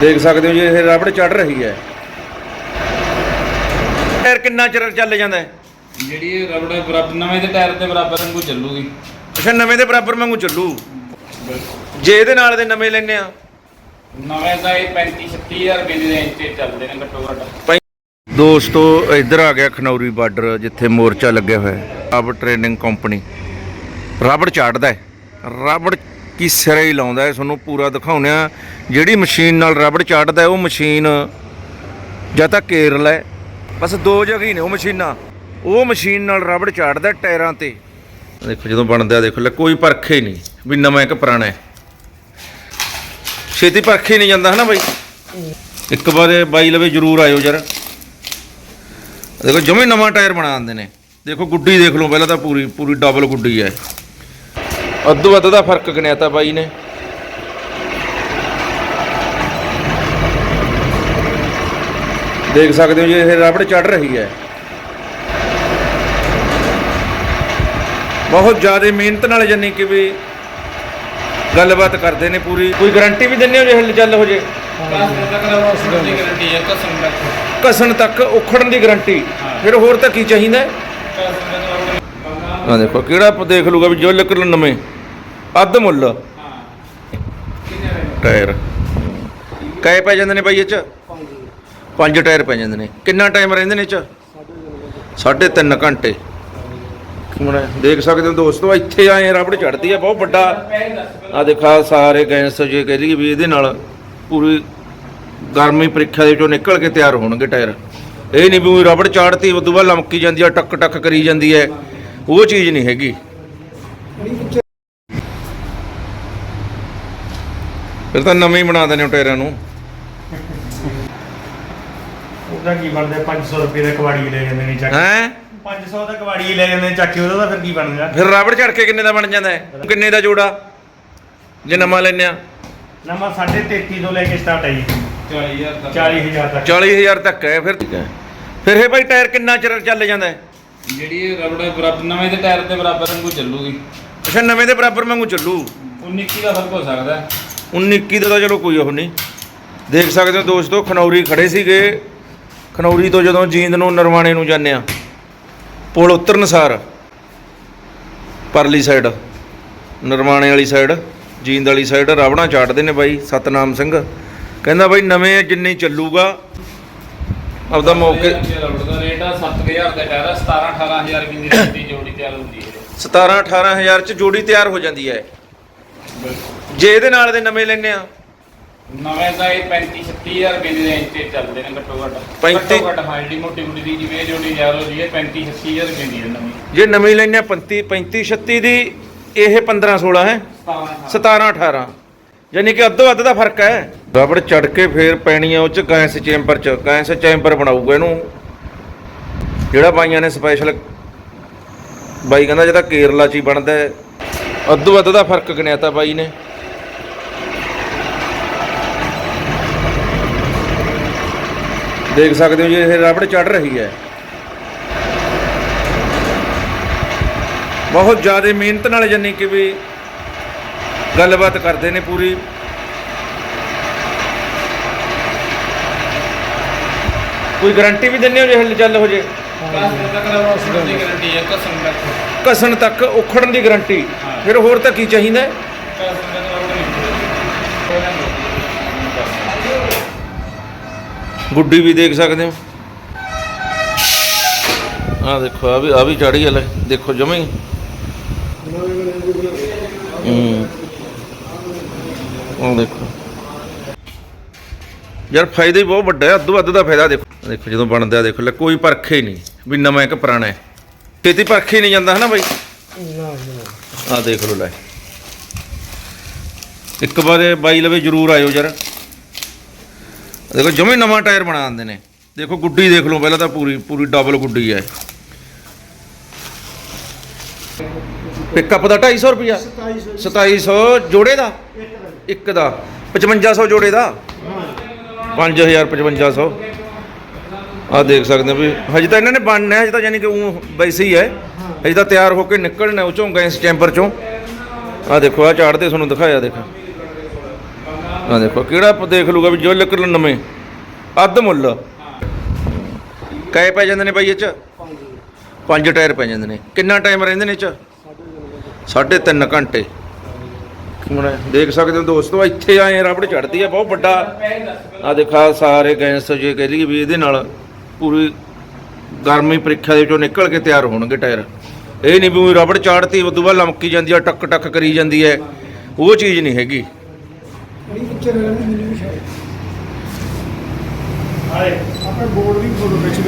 ਦੇਖ ਸਕਦੇ ਹੋ ਜੀ ਇਹ ਰਬੜ ਚੜ ਰਹੀ ਹੈ। ਟਾਇਰ ਕਿੰਨਾ ਚਿਰ ਚੱਲ ਜਾਂਦਾ ਹੈ? ਜਿਹੜੀ ਇਹ ਰਬੜ ਬਰਾਬਰ ਨਵੇਂ ਦੇ ਟਾਇਰ ਦੇ ਬਰਾਬਰ ਵਾਂਗੂ ਚੱਲੂਗੀ। ਅੱਛਾ ਨਵੇਂ ਦੇ ਬਰਾਬਰ ਵਾਂਗੂ ਚੱਲੂ? ਜੇ ਇਹਦੇ ਨਾਲ ਦੇ ਨਵੇਂ ਲੈਨੇ ਆ ਨਵੇਂ ਦਾ ਇਹ 35 36000 ਰੁਪਏ ਦੀ ਰੇਂਜ ਤੇ ਚੱਲਦੇ ਨੇ ਘੱਟੋ ਘੱਟ। ਦੋਸਤੋ ਇੱਧਰ ਆ ਗਿਆ ਖਨੌਰੀ ਬਾਰਡਰ ਜਿੱਥੇ ਮੋਰਚਾ ਲੱਗਿਆ ਹੋਇਆ ਹੈ। ਅਬ ਟ੍ਰੇਨਿੰਗ ਕੰਪਨੀ। ਰਬੜ ਚਾੜਦਾ ਹੈ। ਰਬੜ ਕੀ ਸਿਰੇ ਹੀ ਲਾਉਂਦਾ ਹੈ ਤੁਹਾਨੂੰ ਪੂਰਾ ਦਿਖਾਉਂਦੇ ਆ ਜਿਹੜੀ ਮਸ਼ੀਨ ਨਾਲ ਰਬੜ ਚਾੜਦਾ ਉਹ ਮਸ਼ੀਨ ਜਾਂ ਤਾਂ ਕੇਰਲ ਹੈ। ਬਸ ਦੋ ਜਗ੍ਹਾ ਹੀ ਨੇ ਉਹ ਮਸ਼ੀਨਾਂ। ਉਹ ਮਸ਼ੀਨ ਨਾਲ ਰਬੜ ਚਾੜਦਾ ਟਾਇਰਾਂ ਤੇ। ਦੇਖੋ, ਜਦੋਂ ਬਣਦਾ, ਦੇਖੋ, ਲੈ, ਕੋਈ ਪਰਖੇ ਹੀ ਨਹੀਂ ਵੀ ਨਵਾਂ ਇੱਕ ਪੁਰਾਣਾ ਹੈ। ਛੇਤੀ ਪਰਖੇ ਨਹੀਂ ਜਾਂਦਾ, ਹਨਾ ਬਾਈ? ਇੱਕ ਵਾਰ ਬਾਈ ਲਵੇ, ਜਰੂਰ ਆਇਓ ਯਾਰ ਦੇਖੋ, ਜਮੇ ਨਵਾਂ ਟਾਇਰ ਬਣਾ ਦਿੰਦੇ ਨੇ। ਦੇਖੋ, ਗੁੱਡੀ ਦੇਖ ਲਓ, ਪਹਿਲਾਂ ਤਾਂ ਪੂਰੀ ਪੂਰੀ ਡਬਲ ਗੁੱਡੀ ਹੈ। ਅੱਧੋ ਅੱਧ ਦਾ ਫ਼ਰਕ ਗਣਿਆਤਾ ਬਾਈ ਨੇ। ਦੇਖ ਸਕਦੇ ਹੋ ਜੀ ਇਹ ਰਬੜ ਚੜ ਰਹੀ ਹੈ। ਬਹੁਤ ਜ਼ਿਆਦਾ ਮਿਹਨਤ ਨਾਲ ਜਾਨੀ ਕਿ ਵੀ ਗੱਲਬਾਤ ਕਰਦੇ ਨੇ ਪੂਰੀ। ਕੋਈ ਗਾਰੰਟੀ ਵੀ ਦਿੰਦੇ ਹੋ ਜੇ ਹਿੱਲ ਚੱਲ ਹੋ ਜੇ? ਕਸਣ ਤੱਕ ਉਖੜਨ ਦੀ ਗਾਰੰਟੀ। ਫਿਰ ਹੋਰ ਤਾਂ ਕੀ ਚਾਹੀਦਾ ਆ ਦੇਖੋ ਕਿਹੜਾ ਦੇਖ ਲੂਗਾ ਵੀ ਜੋ ਲਿਕਰ ਨਵੇਂ। ਅੱਧ ਮੁੱਲ। ਟਾਇਰ। ਕਏ ਪੈ ਜਾਂਦੇ ਨੇ ਬਾਈ ਇਹ ਚ? ਪੰਜ ਟਾਇਰ ਪੈ ਜਾਂਦੇ ਨੇ। ਕਿੰਨਾ ਟਾਈਮ ਰਹਿੰਦੇ ਨੇ ਇਹ ਚ? ਸਾਢੇ ਤਿੰਨ ਘੰਟੇ। ਹੁਣ ਦੇਖ ਸਕਦੇ ਹੋ ਦੋਸਤੋ, ਇੱਥੇ ਆਏ ਰਬੜ ਚੜਦੀ ਆ, ਬਹੁਤ ਵੱਡਾ। ਆ ਦੇਖਾ ਸਾਰੇ ਗੈਸ ਜੇ ਕਹਿ ਲਈਏ ਵੀ ਇਹਦੇ ਨਾਲ ਪੂਰੀ ਗਰਮੀ ਪ੍ਰੀਖਿਆ ਦੇ ਵਿੱਚੋਂ ਨਿਕਲ ਕੇ ਤਿਆਰ ਹੋਣਗੇ ਟਾਇਰ। ਇਹ ਨਹੀਂ ਵੀ ਰਬੜ ਚਾੜਤੀ ਉਦੋਂ ਬਾਅਦ ਲਮਕੀ ਜਾਂਦੀ ਆ ਟੱਕ ਟੱਕ ਕਰੀ ਜਾਂਦੀ ਹੈ ਉਹ ਚੀਜ਼ ਨਹੀਂ ਹੈਗੀ। ਫਿਰ ਤਾਂ ਨਵੇਂ ਹੀ ਬਣਾ ਦਿੰਦੇ ਹੋ ਟਾਇਰਾਂ ਨੂੰ। ਉਹਦਾ ਕੀ ਬਣਦਾ? 500 ਰੁਪਏ ਦਾ ਕਵਾੜੀ ਲੈ ਜਾਂਦੇ ਨੇ ਚੱਕ ਹੈ? 500 ਦਾ ਕਵਾੜੀ ਲੈ ਜਾਂਦੇ ਨੇ ਚੱਕ ਕੇ ਉਹਦਾ ਤਾਂ ਫਿਰ ਕੀ ਬਣਦਾ? ਫਿਰ ਰਬੜ ਝੜ ਕੇ ਕਿੰਨੇ ਦਾ ਬਣ ਜਾਂਦਾ ਹੈ? ਕਿੰਨੇ ਦਾ ਜੋੜਾ? ਜੇ ਨਵਾਂ ਲੈਨੇ ਆ। ਨਵਾਂ 33 ਤੋਂ ਲੈ ਕੇ ਸਟਾਰਟ ਹੈ ਜੀ। 40000 ਤੱਕ। 40000 ਤੱਕ। 40000 ਤੱਕ ਹੈ ਫਿਰ ਠੀਕ ਹੈ। ਫਿਰ ਇਹ ਭਾਈ ਟਾਇਰ ਕਿੰਨਾ ਚਿਰ ਚੱਲ ਜਾਂਦਾ ਹੈ? ਜਿਹੜੀ ਇਹ ਰਬੜ ਬਰਾਬਰ ਨਵੇਂ ਦੇ ਟਾਇਰ ਦੇ ਬਰਾਬਰ ਵਾਂਗੂ ਚੱਲੂਗੀ। ਅੱਛਾ ਨਵੇਂ ਦੇ ਬਰਾਬਰ ਵਾਂਗੂ ਚੱਲੂ? 19 21 ਦਾ ਫ਼ਰਕ ਹੋ ਸਕਦਾ ਹੈ। 19 21 ਦਾ ਤਾਂ ਚਲੋ ਕੋਈ ਉਹ ਨਹੀਂ। ਦੇਖ ਸਕਦੇ ਹੋ ਦੋਸਤੋ ਖਨੌਰੀ ਖੜੇ ਸੀਗੇ। ਖਨੌਰੀ ਤੋਂ ਜਦੋਂ ਜੀਂਦ ਨੂੰ ਨਰਵਾਣੇ ਨੂੰ ਜਾਂਦੇ ਆ ਪੁਲ ਉਤਰਨ ਸਾਰ ਪਰਲੀ ਸਾਈਡ ਨਰਵਾਣੇ ਵਾਲੀ ਸਾਈਡ ਜੀਂਦ ਵਾਲੀ ਸਾਈਡ ਰਾਵਣਾ ਚਾਟਦੇ ਨੇ ਬਾਈ ਸਤਨਾਮ ਸਿੰਘ। ਕਹਿੰਦਾ ਬਾਈ ਨਵੇਂ ਜਿੰਨੇ ਚੱਲੂਗਾ ਆਪਦਾ ਮੌਕੇ ਦਾ ਰੇਟ ਆ 7000 ਦਾ ਟਾਇਰ ਆ 17 18000 ਰੁਪਏ ਦੀ ਰੇਟ ਦੀ ਜੋੜੀ ਤਿਆਰ ਹੁੰਦੀ ਹੈ। 17 18000 ਚ ਜੋੜੀ ਤਿਆਰ ਹੋ ਜਾਂਦੀ ਹੈ। ਜੇ ਇਹਦੇ ਨਾਲ ਦੇ ਨਵੇਂ ਲੈਨੇ ਆ ਨਵੇਂ ਦਾ ਇਹ 35 36000 ਰੁਪਏ ਦੀ ਰੇਂਜ ਤੇ ਚੱਲਦੇ ਨੇ ਘੱਟੋ ਘੱਟ। ਪੈਂਤੀ- ਘੱਟੋ ਘੱਟ ਹਾਂ ਜਿਹੜੀ ਮੋਟੀ ਮੋਟੀ ਦੀ ਜਿਵੇਂ ਜੋੜੀ ਹੋ ਰਹੀ ਹੈ 35 36000 ਰੁਪਏ ਦੀ ਹੈ ਨਵੀਂ। ਜੇ ਨਵੀਂ ਲੈਨੇ ਆ 35 35 36 ਦੀ ਇਹ 15 16 ਹੈ? 17 17 18 ਯਾਨੀ ਕਿ ਅੱਧੋ ਅੱਧ ਦਾ ਫ਼ਰਕ ਹੈ। ਰਬੜ ਚੜ ਕੇ ਫੇਰ ਪੈਣੀ ਆ ਉਹ ਚ ਗੈਸ ਚੈਂਬਰ ਚ। ਗੈਸ ਚੈਂਬਰ ਬਣਾਊਗਾ ਇਹਨੂੰ। ਜਿਹੜਾ ਬਾਈਆਂ ਨੇ ਸਪੈਸ਼ਲ ਬਾਈ ਕਹਿੰਦਾ ਜਿਹਦਾ ਕੇਰਲਾ ਚ ਹੀ ਬਣਦਾ ਹੈ। ਅੱਧੋ ਅੱਧ ਦਾ ਫ਼ਰਕ ਗਿਣਿਆਤਾ ਬਾਈ ਨੇ। ਦੇਖ ਸਕਦੇ ਹੋ ਜੀ ਇਹ ਰਬੜ ਚੜ ਰਹੀ ਹੈ। ਬਹੁਤ ਜ਼ਿਆਦਾ ਮਿਹਨਤ ਨਾਲ ਜਾਨੀ ਕਿ ਵੀ ਗੱਲਬਾਤ ਕਰਦੇ ਨੇ ਪੂਰੀ। ਕੋਈ ਗਾਰੰਟੀ ਵੀ ਦਿੰਦੇ ਹੋ ਜੇ ਹਿੱਲ ਚੱਲ ਹੋ ਜੇ? ਕਸਣ ਤੱਕ ਉਖੜਨ ਦੀ ਗਾਰੰਟੀ। ਫਿਰ ਹੋਰ ਤਾਂ ਕੀ ਚਾਹੀਦਾ? ਗੁੱਡੀ ਵੀ ਦੇਖ ਸਕਦੇ ਹੋ। ਆ ਦੇਖੋ ਆ ਵੀ ਆ ਵੀ ਚੜੀ ਹਲੇ ਦੇਖੋ ਜਮੇ ਹੂੰ। ਉਹ ਦੇਖੋ। ਯਾਰ ਫਾਇਦਾ ਹੀ ਬਹੁਤ ਵੱਡਾ ਹੈ, ਅੱਧੋ ਅੱਧ ਦਾ ਫਾਇਦਾ ਦੇਖੋ। ਦੇਖੋ, ਜਦੋਂ ਬਣਦਾ ਦੇਖੋ, ਲੈ ਕੋਈ ਪਰਖੇ ਹੀ ਨਹੀਂ, ਵੀ ਨਵਾਂ ਕਿ ਪੁਰਾਣਾ ਹੈ। ਛੇਤੀ ਪਰਖ ਹੀ ਨਹੀਂ ਜਾਂਦਾ, ਹਨਾ ਬਾਈ? ਆ ਦੇਖ ਲੋ ਲੈ। ਇੱਕ ਵਾਰ ਬਾਈ ਲਵੇ, ਜਰੂਰ ਆਇਓ ਯਾਰ। ਦੇਖੋ ਜਮੇ ਨਵਾਂ ਟਾਇਰ ਬਣਾ ਦਿੰਦੇ ਨੇ। ਦੇਖੋ ਗੁੱਡੀ ਦੇਖ ਲਓ ਪਹਿਲਾਂ ਤਾਂ ਪੂਰੀ ਪੂਰੀ ਡਬਲ ਗੁੱਡੀ ਹੈ। ਪਿਕਅਪ ਦਾ 250 ਰੁਪਿਆ 2700 ਜੋੜੇ ਦਾ? ਇੱਕ ਦਾ। 5500 ਜੋੜੇ ਦਾ? 5000 5500 ਆ ਦੇਖ ਸਕਦੇ ਹੋ ਵੀ ਹਜੇ ਤਾਂ ਇਹਨਾਂ ਨੇ ਬਣਨਾ ਹੈ, ਹਜੇ ਤਾਂ ਯਾਨੀ ਕਿ ਉਹ ਵੈਸੇ ਹੀ ਹੈ। ਹਜੇ ਤਾਂ ਤਿਆਰ ਹੋ ਕੇ ਨਿਕਲਣਾ ਉਹ ਚੋਂ ਗੈਸ ਚੈਂਬਰ ਚੋਂ। ਆ ਦੇਖੋ ਆ ਚਾੜਦੇ ਤੁਹਾਨੂੰ ਦਿਖਾਇਆ ਦੇਖੋ। ਆ ਦੇਖੋ ਕਿਹੜਾ ਪ- ਦੇਖ ਲੂਗਾ ਵੀ ਜੋ ਲੱਕੜ ਨਵੇਂ? ਅੱਧ ਮੁੱਲ। ਕੈ ਪੈ ਜਾਂਦੇ ਨੇ ਬਾਈ ਇਹ ਚ? ਪੰਜ ਟਾਇਰ ਪੈ ਜਾਂਦੇ ਨੇ। ਕਿੰਨਾ ਟਾਈਮ ਰਹਿੰਦੇ ਨੇ ਇਹ ਚ? ਸਾਢੇ ਤਿੰਨ ਘੰਟੇ। ਹੁਣ ਦੇਖ ਸਕਦੇ ਹੋ ਦੋਸਤੋ, ਇੱਥੇ ਆਏ ਰਬੜ ਚੜਦੀ ਆ, ਬਹੁਤ ਵੱਡਾ। ਆ ਦੇਖਾ ਸਾਰੇ ਗੈਸ ਜੇ ਕਹਿ ਲਈਏ ਵੀ ਇਹਦੇ ਨਾਲ ਪੂਰੀ ਗਰਮੀ ਪ੍ਰੀਖਿਆ ਦੇ ਵਿੱਚੋਂ ਨਿਕਲ ਕੇ ਤਿਆਰ ਹੋਣਗੇ ਟਾਇਰ। ਇਹ ਨਹੀਂ ਵੀ ਊਂ ਰਬੜ ਚਾੜਤੀ ਉਦੋਂ ਬਾਅਦ ਲਮਕੀ ਜਾਂਦੀ ਆ ਟੱਕ ਟੱਕ ਕਰੀ ਜਾਂਦੀ ਹੈ। ਉਹ ਚੀਜ਼ ਨਹੀਂ ਹੈਗੀ। ਆਏ ਆਪਣੇ ਬੋਰਡ ਵੀ ਫੋਟੋ ਵਿੱਚ